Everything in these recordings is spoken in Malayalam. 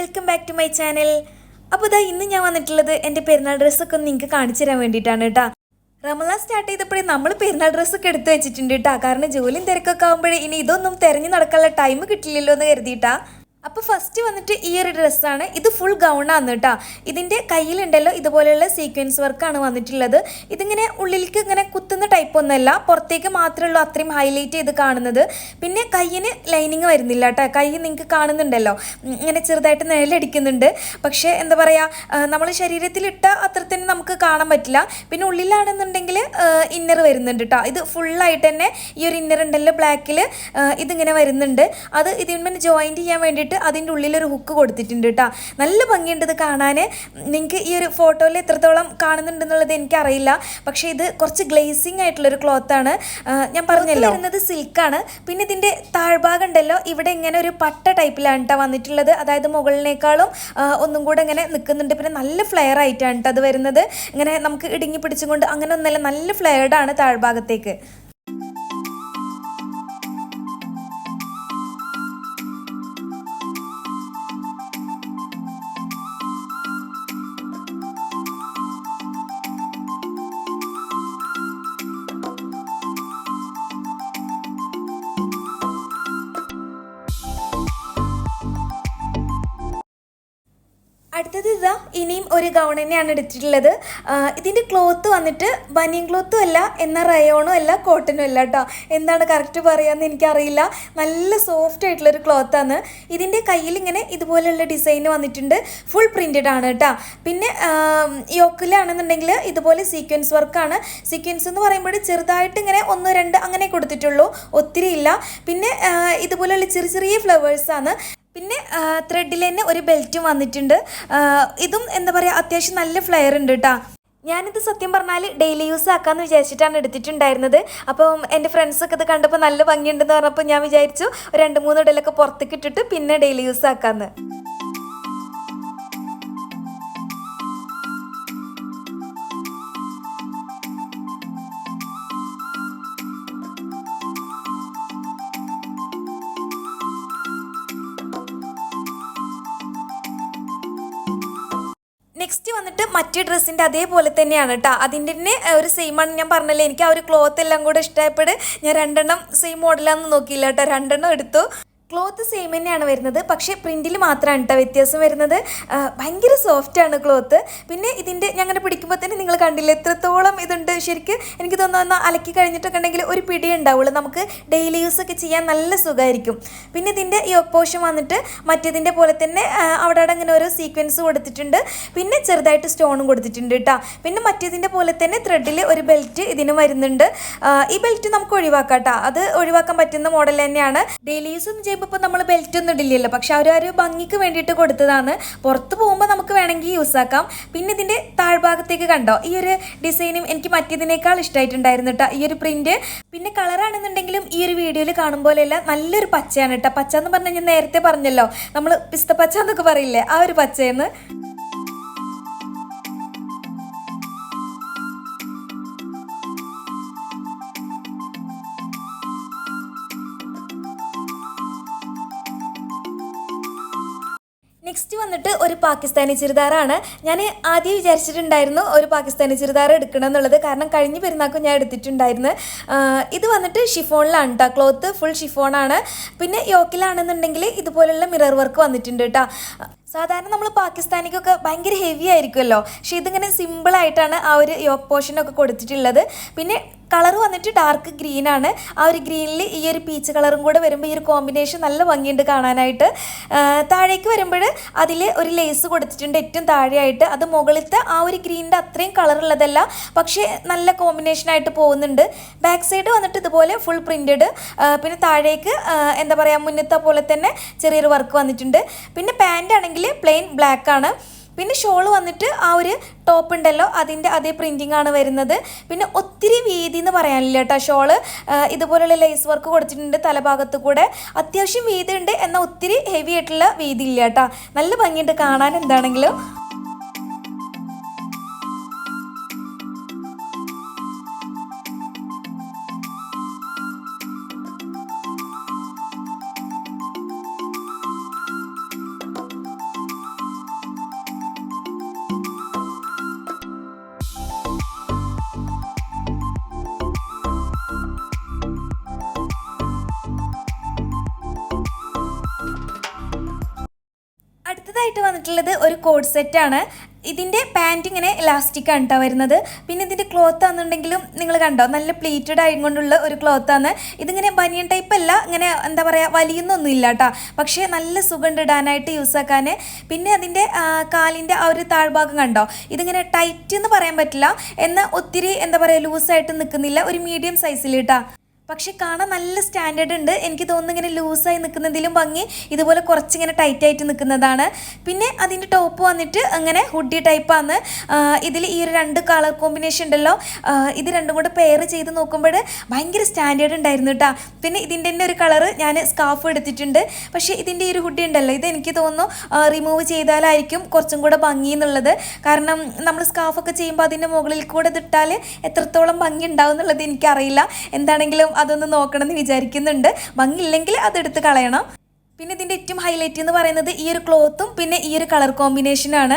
Welcome back to my channel അപ്പോൾ ഇതാ ഇന്ന് ഞാൻ വന്നിട്ടുള്ളത് എന്റെ പെരുന്നാൾ ഡ്രസ്സൊക്കെ ഒന്ന് നിങ്ങൾക്ക് കാണിച്ചു തരാൻ വേണ്ടിയിട്ടാണ് കേട്ടോ. റമലാൻ സ്റ്റാർട്ട് ചെയ്തപ്പോഴേ നമ്മൾ പെരുന്നാൾ ഡ്രസ്സൊക്കെ എടുത്ത് വെച്ചിട്ടുണ്ട് കേട്ടോ. കാരണം ജോലിയും തിരക്കൊക്കെ ആകുമ്പോഴേ ഇനി ഇതൊന്നും തിരഞ്ഞു നടക്കാനുള്ള ടൈം കിട്ടില്ലല്ലോ എന്ന് കരുതിയിട്ടാ. അപ്പോൾ ഫസ്റ്റ് വന്നിട്ട് ഈ ഒരു ഡ്രസ്സാണ് ഇത് ഫുൾ ഗൗണാണ് കേട്ടോ ഇതിന്റെ കയ്യിലുണ്ടല്ലോ ഇതുപോലെയുള്ള സീക്വൻസ് വർക്കാണ് വന്നിട്ടുള്ളത്. ഇതിങ്ങനെ ഉള്ളിലേക്ക് ഇങ്ങനെ കുത്തുന്ന ടൈപ്പ് ഒന്നുമല്ല പുറത്തേക്ക് മാത്രമേ അത്രയും ഹൈലൈറ്റ് ചെയ്ത് കാണുന്നത്. പിന്നെ കയ്യിന് ലൈനിങ് വരുന്നില്ല കേട്ടോ കൈ നിങ്ങൾക്ക് കാണുന്നുണ്ടല്ലോ. ഇങ്ങനെ ചെറുതായിട്ട് നിഴലടിക്കുന്നുണ്ട്. പക്ഷേ എന്താ പറയുക നമ്മൾ ശരീരത്തിലിട്ട അത്ര തന്നെ നമുക്ക് കാണാൻ പറ്റില്ല. പിന്നെ ഉള്ളിലാണെന്നുണ്ടെങ്കിൽ ഇന്നർ വരുന്നുണ്ട് കേട്ടോ ഇത് ഫുള്ളായിട്ട് തന്നെ ഈ ഒരു ഇന്നർ ഉണ്ടല്ലോ ബ്ലാക്കിൽ ഇതിങ്ങനെ വരുന്നുണ്ട്. അത് ഇതിന്മേൽ ജോയിന്റ് ചെയ്യാൻ വേണ്ടിയിട്ട് അതിന്റെ ഉള്ളിലൊരു ഹുക്ക് കൊടുത്തിട്ടുണ്ട് കേട്ടോ. നല്ല ഭംഗിയുണ്ട് ഇത് കാണാൻ നിങ്ങൾക്ക് ഈ ഒരു ഫോട്ടോയിൽ എത്രത്തോളം കാണുന്നുണ്ടെന്നുള്ളത് എനിക്കറിയില്ല. പക്ഷേ ഇത് കുറച്ച് ഗ്ലേസിങ് ആയിട്ടുള്ളൊരു ക്ലോത്താണ് ഞാൻ പറഞ്ഞല്ലോ. വരുന്നത് സിൽക്കാണ് പിന്നെ ഇതിന്റെ താഴ്ഭാഗം ഉണ്ടല്ലോ. ഇവിടെ ഇങ്ങനെ ഒരു പട്ട ടൈപ്പിലാണ് കേട്ടോ വന്നിട്ടുള്ളത്. അതായത് മുകളിനേക്കാളും ഒന്നും കൂടെ ഇങ്ങനെ നിൽക്കുന്നുണ്ട് പിന്നെ നല്ല ഫ്ലെയർ ആയിട്ടാണ് കേട്ടോ അത് വരുന്നത്. ഇങ്ങനെ നമുക്ക് ഇടുങ്ങി പിടിച്ചുകൊണ്ട് അങ്ങനെ ഒന്നല്ല നല്ല ഫ്ലെയർഡാണ് താഴ്ഭാഗത്തേക്ക്. അടുത്തത് ഇതാ ഇനിയും ഒരു ഗൗൺ തന്നെയാണ് എടുത്തിട്ടുള്ളത്. ഇതിന്റെ ക്ലോത്ത് വന്നിട്ട് ബനിയൻ ക്ലോത്തും അല്ല എന്നാൽ റയോണും അല്ല കോട്ടനും അല്ല കേട്ടോ എന്താണ് കറക്റ്റ് പറയാമെന്ന് എനിക്കറിയില്ല. നല്ല സോഫ്റ്റ് ആയിട്ടുള്ളൊരു ക്ലോത്താണ് ഇതിന്റെ കയ്യിൽ ഇങ്ങനെ ഇതുപോലെയുള്ള ഡിസൈൻ വന്നിട്ടുണ്ട്. ഫുൾ പ്രിന്റഡ് ആണ് കേട്ടോ പിന്നെ യോക്കിലാണെന്നുണ്ടെങ്കിൽ ഇതുപോലെ സീക്വൻസ് വർക്കാണ് സീക്വൻസ് എന്ന് പറയുമ്പോൾ ചെറുതായിട്ട് ഇങ്ങനെ ഒന്ന് രണ്ട് അങ്ങനെ കൊടുത്തിട്ടുള്ളൂ. ഒത്തിരി ഇല്ല. പിന്നെ ഇതുപോലെയുള്ള ചെറിയ ചെറിയ ഫ്ലവേഴ്സാണ് പിന്നെ ത്രെഡിൽ തന്നെ ഒരു ബെൽറ്റും വന്നിട്ടുണ്ട്. ഇതും എന്താ പറയുക അത്യാവശ്യം നല്ല ഫ്ലെയർ ഉണ്ട് കേട്ടോ ഞാനിത് സത്യം പറഞ്ഞാൽ ഡെയിലി യൂസ് ആക്കാമെന്ന് വിചാരിച്ചിട്ടാണ് എടുത്തിട്ടുണ്ടായിരുന്നത്. അപ്പം എന്റെ ഫ്രണ്ട്സൊക്കെ ഇത് കണ്ടപ്പോൾ നല്ല ഭംഗിയുണ്ടെന്ന് പറഞ്ഞപ്പോൾ ഞാൻ വിചാരിച്ചു രണ്ട് മൂന്ന് ഇടലൊക്കെ പുറത്തേക്ക് ഇട്ടിട്ട് പിന്നെ ഡെയിലി യൂസ് ആക്കാമെന്ന് നെക്സ്റ്റ് വന്നിട്ട് മറ്റേ ഡ്രസ്സിന്റെ അതേപോലെ തന്നെയാണ് കേട്ടോ അതിന്റെ തന്നെ ഒരു സെയിമാണ് ഞാൻ പറഞ്ഞല്ലേ എനിക്ക് ആ ഒരു ക്ലോത്ത് എല്ലാം കൂടെ ഇഷ്ടപ്പെട്ട് ഞാൻ രണ്ടെണ്ണം സെയിം മോഡലാണെന്ന് നോക്കിയില്ല കേട്ടോ രണ്ടെണ്ണം എടുത്തു. ക്ലോത്ത് സെയിം തന്നെയാണ് വരുന്നത്. പക്ഷേ പ്രിന്റിൽ മാത്രമാണ് കേട്ടോ വ്യത്യാസം വരുന്നത്. ഭയങ്കര സോഫ്റ്റ് ആണ് ക്ലോത്ത്. പിന്നെ ഇതിന്റെ ഞങ്ങനെ പിടിക്കുമ്പോൾ തന്നെ നിങ്ങൾ കണ്ടില്ല എത്രത്തോളം ഇതുണ്ട്. ശരിക്ക് എനിക്ക് തോന്നുന്ന അലക്കി കഴിഞ്ഞിട്ടൊക്കെ ഉണ്ടെങ്കിൽ ഒരു പിടി ഉണ്ടാവുള്ളൂ. നമുക്ക് ഡെയിലി യൂസ് ഒക്കെ ചെയ്യാൻ നല്ല സുഖമായിരിക്കും പിന്നെ ഇതിന്റെ ഈ ഒപ്പോഷൻ വന്നിട്ട് മറ്റേതിന്റെ പോലെ തന്നെ അവിടെ അവിടെ ഇങ്ങനെ ഓരോ സീക്വൻസ് കൊടുത്തിട്ടുണ്ട്. പിന്നെ ചെറുതായിട്ട് സ്റ്റോണും കൊടുത്തിട്ടുണ്ട് കേട്ടോ പിന്നെ മറ്റേതിന്റെ പോലെ തന്നെ ത്രെഡിൽ ഒരു ബെൽറ്റ് ഇതിന് വരുന്നുണ്ട്. ഈ ബെൽറ്റ് നമുക്ക് ഒഴിവാക്കാം കേട്ടോ അത് ഒഴിവാക്കാൻ പറ്റുന്ന മോഡൽ തന്നെയാണ്. ഡെയിലി യൂസ് ചെയ്യുമ്പോൾ ഇപ്പോൾ നമ്മൾ ബെൽറ്റ് ഒന്നും ഇടില്ലല്ലോ. പക്ഷെ അവർ ഒരു ഭംഗിക്ക് വേണ്ടിയിട്ട് കൊടുത്തതാണ്. പുറത്ത് പോകുമ്പോൾ നമുക്ക് വേണമെങ്കിൽ യൂസ് ആക്കാം. പിന്നെ ഇതിന്റെ താഴ്ഭാഗത്തേക്ക് കണ്ടോ? ഈ ഒരു ഡിസൈനും എനിക്ക് മറ്റേതിനേക്കാൾ ഇഷ്ടമായിട്ടുണ്ടായിരുന്നു കേട്ടോ ഈ ഒരു പ്രിന്റ് പിന്നെ കളറാണെന്നുണ്ടെങ്കിലും ഈ ഒരു വീഡിയോയിൽ കാണും പോലെയല്ല. നല്ലൊരു പച്ചയാണ് കേട്ടോ പച്ച എന്ന് പറഞ്ഞാൽ ഞാൻ നേരത്തെ പറഞ്ഞല്ലോ. നമ്മൾ പിസ്ത പച്ച എന്നൊക്കെ പറയില്ലേ? ആ ഒരു പച്ചയെന്ന് ഒരു പാകിസ്ഥാനി ചുരിദാറാണ് ഞാൻ ആദ്യം വിചാരിച്ചിട്ടുണ്ടായിരുന്നു ഒരു പാകിസ്ഥാനി ചുരിദാർ എടുക്കണം എന്നുള്ളത് കാരണം കഴിഞ്ഞ പെരുന്നാക്കും ഞാൻ എടുത്തിട്ടുണ്ടായിരുന്നു. ഇത് വന്നിട്ട് ഷിഫോണിലാണ് കേട്ടോ ക്ലോത്ത് ഫുൾ ഷിഫോണാണ്. പിന്നെ യോക്കിലാണെന്നുണ്ടെങ്കിൽ ഇതുപോലുള്ള മിറർ വർക്ക് വന്നിട്ടുണ്ട് കേട്ടോ സാധാരണ നമ്മൾ പാകിസ്ഥാനിക്കൊക്കെ ഭയങ്കര ഹെവി ആയിരിക്കുമല്ലോ. പക്ഷേ ഇതിങ്ങനെ സിമ്പിളായിട്ടാണ് ആ ഒരു യോക്ക് പോർഷനൊക്കെ കൊടുത്തിട്ടുള്ളത്. പിന്നെ കളർ വന്നിട്ട് ഡാർക്ക് ഗ്രീൻ ആണ്. ആ ഒരു ഗ്രീനിൽ ഈ ഒരു പീച്ച് കളറും കൂടെ വരുമ്പോൾ ഈ ഒരു കോമ്പിനേഷൻ നല്ല ഭംഗിയുണ്ട് കാണാനായിട്ട്. താഴേക്ക് വരുമ്പോൾ അതിൽ ഒരു ലേസ് കൊടുത്തിട്ടുണ്ട് ഏറ്റവും താഴെയായിട്ട്. അത് മുകളിലത്തെ ആ ഒരു ഗ്രീനിന്റെ അത്രയും കളർ ഉള്ളതല്ല. പക്ഷേ നല്ല കോമ്പിനേഷനായിട്ട് പോകുന്നുണ്ട്. ബാക്ക് സൈഡ് വന്നിട്ട് ഇതുപോലെ ഫുൾ പ്രിന്റഡ് പിന്നെ താഴേക്ക് എന്താ പറയുക മുന്നത്തെ പോലെ തന്നെ ചെറിയൊരു വർക്ക് വന്നിട്ടുണ്ട്. പിന്നെ പാന്റ് ആണെങ്കിൽ പ്ലെയിൻ ബ്ലാക്ക് ആണ്. പിന്നെ ഷോൾ വന്നിട്ട് ആ ഒരു ടോപ്പ് ഉണ്ടല്ലോ അതിന്റെ അതേ പ്രിന്റിംഗ് ആണ് വരുന്നത്. പിന്നെ ഒത്തിരി വീതി എന്ന് പറയാനില്ല കേട്ടോ ഷോൾ. ഇതുപോലുള്ള ലേസ് വർക്ക് കൊടുത്തിട്ടുണ്ട് തലഭാഗത്ത് കൂടെ. അത്യാവശ്യം വീതി ഉണ്ട് എന്നാൽ ഒത്തിരി ഹെവി ആയിട്ടുള്ള വീതി ഇല്ല കേട്ടോ. നല്ല ഭംഗിയുണ്ട് കാണാൻ എന്താണെങ്കിലും. അടുത്തതായിട്ട് വന്നിട്ടുള്ളത് ഒരു കോഡ് സെറ്റാണ് ഇതിന്റെ പാന്റ് ഇങ്ങനെ ഇലാസ്റ്റിക് ആണ് കേട്ടോ വരുന്നത്. പിന്നെ ഇതിന്റെ ക്ലോത്ത് ആണെന്നുണ്ടെങ്കിലും നിങ്ങൾ കണ്ടോ നല്ല പ്ലീറ്റഡ് ആയതുകൊണ്ടുള്ള ഒരു ക്ലോത്ത് ആണ്. ഇതിങ്ങനെ ബനിയൻ ടൈപ്പ് അല്ല ഇങ്ങനെ എന്താ പറയുക വലിയൊന്നൊന്നും ഇല്ല കേട്ടോ പക്ഷേ നല്ല സുഖം ഇടാനായിട്ട് യൂസ് ആക്കാൻ പിന്നെ അതിന്റെ കാലിന്റെ ആ ഒരു താഴ്ഭാഗം കണ്ടോ ഇതിങ്ങനെ ടൈറ്റ് എന്ന് പറയാൻ പറ്റില്ല. എന്നാൽ ഒത്തിരി എന്താ പറയുക ലൂസായിട്ട് നിൽക്കുന്നില്ല ഒരു മീഡിയം സൈസിൽ കേട്ടോ പക്ഷെ കാണാൻ നല്ല സ്റ്റാൻഡേർഡ് ഉണ്ട്. എനിക്ക് തോന്നുന്നു ഇങ്ങനെ ലൂസായി നിൽക്കുന്നതിലും ഭംഗി. ഇതുപോലെ കുറച്ചിങ്ങനെ ടൈറ്റ് ആയിട്ട് നിൽക്കുന്നതാണ്. പിന്നെ അതിന്റെ ടോപ്പ് വന്നിട്ട് അങ്ങനെ ഹുഡി ടൈപ്പാണ് ഇതിൽ ഈ ഒരു രണ്ട് കളർ കോമ്പിനേഷൻ ഉണ്ടല്ലോ. ഇത് രണ്ടും കൂടെ പെയർ ചെയ്ത് നോക്കുമ്പോൾ ഭയങ്കര സ്റ്റാൻഡേർഡ് ഉണ്ടായിരുന്നു കേട്ടോ പിന്നെ ഇതിന്റെ തന്നെ ഒരു കളറ് ഞാൻ സ്കാഫ് എടുത്തിട്ടുണ്ട്. പക്ഷേ ഇതിന്റെ ഈ ഒരു ഹുഡി ഉണ്ടല്ലോ ഇത് എനിക്ക് തോന്നുന്നു റിമൂവ് ചെയ്താലായിരിക്കും കുറച്ചും കൂടെ ഭംഗി എന്നുള്ളത്. കാരണം നമ്മൾ സ്കാഫൊക്കെ ചെയ്യുമ്പോൾ അതിന്റെ മുകളിൽ കൂടെ ഇതിട്ടാൽ എത്രത്തോളം ഭംഗി ഉണ്ടാവും എന്നുള്ളത് എനിക്കറിയില്ല. എന്താണെങ്കിലും അതൊന്ന് നോക്കണം എന്ന് വിചാരിക്കുന്നുണ്ട്. ഭംഗിയില്ലെങ്കിൽ അതെടുത്ത് കളയണം. പിന്നെ ഇതിന്റെ ഏറ്റവും ഹൈലൈറ്റ് എന്ന് പറയുന്നത് ഈ ഒരു ക്ലോത്തും പിന്നെ ഈ ഒരു കളർ കോമ്പിനേഷനാണ്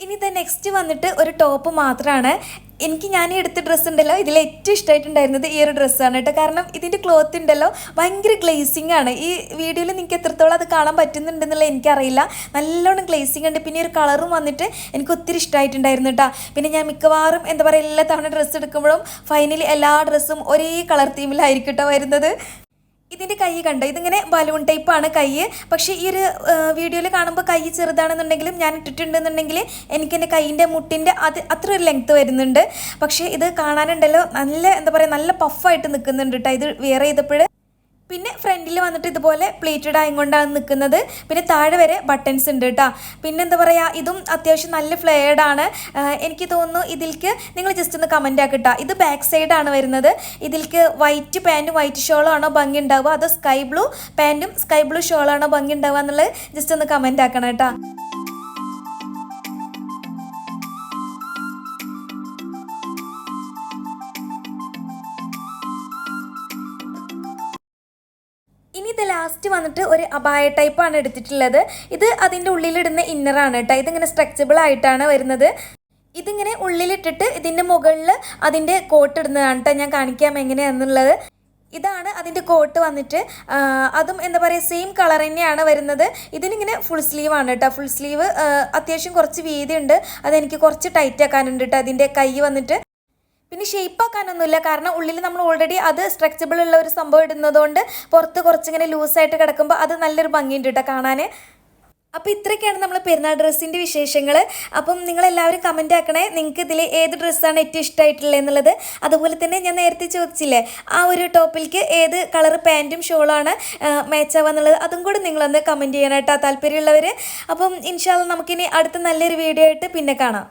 ഇനി ഇത് നെക്സ്റ്റ് വന്നിട്ട് ഒരു ടോപ്പ് മാത്രമാണ് എനിക്ക് ഞാൻ എടുത്ത ഡ്രസ്സ് ഉണ്ടല്ലോ. ഇതിൽ ഏറ്റവും ഇഷ്ടമായിട്ടുണ്ടായിരുന്നത് ഈ ഒരു ഡ്രസ്സാണ് കേട്ടോ. കാരണം ഇതിന്റെ ക്ലോത്ത് ഉണ്ടല്ലോ. ഭയങ്കര ഗ്ലേസിംഗ് ആണ്. ഈ വീഡിയോയിൽ നിങ്ങൾക്ക് എത്രത്തോളം അത് കാണാൻ പറ്റുന്നുണ്ടെന്നുള്ള എനിക്കറിയില്ല. നല്ലോണം ഗ്ലേസിംഗ് ഉണ്ട്. പിന്നെ ഒരു കളറും വന്നിട്ട് എനിക്ക് ഒത്തിരി ഇഷ്ടമായിട്ടുണ്ടായിരുന്നു കേട്ടോ. പിന്നെ ഞാൻ മിക്കവാറും എന്താ പറയുക എല്ലാ തവണ ഡ്രസ്സ് എടുക്കുമ്പോഴും ഫൈനലി എല്ലാ ഡ്രസ്സും ഒരേ കളർ തീമിലായിരിക്കും കേട്ടോ വരുന്നത്. ഇതിന്റെ കൈ കണ്ടോ? ഇതിങ്ങനെ ബലൂൺ ടൈപ്പാണ് കൈ. പക്ഷേ ഈ ഒരു വീഡിയോയിൽ കാണുമ്പോൾ കൈ ചെറുതാണെന്നുണ്ടെങ്കിലും ഞാൻ ഇട്ടിട്ടുണ്ടെന്നുണ്ടെങ്കിൽ എനിക്ക് എന്റെ കൈയിന്റെ മുട്ടിന്റെ അത് അത്ര ഒരു ലെങ്ത്ത് വരുന്നുണ്ട്. പക്ഷേ ഇത് കാണാനുണ്ടല്ലോ. നല്ല എന്താ പറയുക നല്ല പഫായിട്ട് നിൽക്കുന്നുണ്ട് കേട്ടോ ഇത് വെയർ ചെയ്തപ്പോൾ പിന്നെ ഫ്രണ്ടിൽ വന്നിട്ട് ഇതുപോലെ പ്ലേറ്റഡ് ആയിക്കൊണ്ടാണ് നിൽക്കുന്നത്. പിന്നെ താഴെ വരെ ബട്ടൺസ് ഉണ്ട് കേട്ടോ പിന്നെ എന്താ പറയുക ഇതും അത്യാവശ്യം നല്ല ഫ്ലെയർഡാണ് എനിക്ക് തോന്നുന്നു ഇതിൽക്ക് നിങ്ങൾ ജസ്റ്റ് ഒന്ന് കമന്റ് ആക്കട്ടോ ഇത് ബാക്ക് സൈഡാണ് വരുന്നത്. ഇതിൽക്ക് വൈറ്റ് പാന്റും വൈറ്റ് ഷോളാണോ ഭംഗി ഉണ്ടാവുക? അതോ സ്കൈ ബ്ലൂ പാന്റും സ്കൈ ബ്ലൂ ഷോളാണോ ഭംഗി ഉണ്ടാവുക എന്നുള്ളത് ജസ്റ്റ് ഒന്ന് കമന്റ് ആക്കണം കേട്ടോ ലാസ്റ്റ് വന്നിട്ട് ഒരു അബായ ടൈപ്പാണ് എടുത്തിട്ടുള്ളത്. ഇത് അതിന്റെ ഉള്ളിലിടുന്ന ഇന്നറാണ് കേട്ടോ ഇതിങ്ങനെ സ്ട്രെച്ചബിൾ ആയിട്ടാണ് വരുന്നത്. ഇതിങ്ങനെ ഉള്ളിലിട്ടിട്ട് ഇതിന്റെ മുകളിൽ അതിന്റെ കോട്ട് ഇടുന്നതാണ് കേട്ടോ ഞാൻ കാണിക്കാം എങ്ങനെയാണെന്നുള്ളത് ഇതാണ് അതിന്റെ കോട്ട് വന്നിട്ട്. അതും എന്താ പറയുക സെയിം കളർ തന്നെയാണ് വരുന്നത്. ഇതിനിങ്ങനെ ഫുൾ സ്ലീവ് ആണ് കേട്ടോ ഫുൾ സ്ലീവ് അത്യാവശ്യം കുറച്ച് വീതിയുണ്ട്. അതെനിക്ക് കുറച്ച് ടൈറ്റ് ആക്കാനുണ്ട് കേട്ടോ അതിന്റെ കൈ വന്നിട്ട് പിന്നെ ഷേപ്പ് ആക്കാനൊന്നുമില്ല. കാരണം ഉള്ളിൽ നമ്മൾ ഓൾറെഡി അത് സ്ട്രെച്ചബിൾ ഉള്ള ഒരു സംഭവം ഇടുന്നതുകൊണ്ട് പുറത്ത് കുറച്ചിങ്ങനെ ലൂസായിട്ട് കിടക്കുമ്പോൾ അത് നല്ലൊരു ഭംഗിയുണ്ട് കേട്ടോ കാണാൻ അപ്പോൾ ഇത്രയൊക്കെയാണ് നമ്മൾ പെരുന്നാൾ ഡ്രസ്സിന്റെ വിശേഷങ്ങൾ അപ്പം നിങ്ങളെല്ലാവരും കമന്റ് ആക്കണേ. നിങ്ങൾക്ക് ഇതിൽ ഏത് ഡ്രസ്സാണ് ഏറ്റവും ഇഷ്ടമായിട്ടുള്ളത് എന്നുള്ളത്. അതുപോലെ തന്നെ ഞാൻ നേരത്തെ ചോദിച്ചില്ലേ ആ ഒരു ടോപ്പിലേക്ക് ഏത് കളർ പാന്റും ഷോളാണ് മാച്ചാവുക എന്നുള്ളത്. അതും കൂടി നിങ്ങളൊന്ന് കമന്റ് ചെയ്യാനായിട്ടോ താല്പര്യമുള്ളവർ അപ്പം ഇൻഷാല്ല നമുക്കിനി അടുത്ത നല്ലൊരു വീഡിയോ ആയിട്ട് പിന്നെ കാണാം.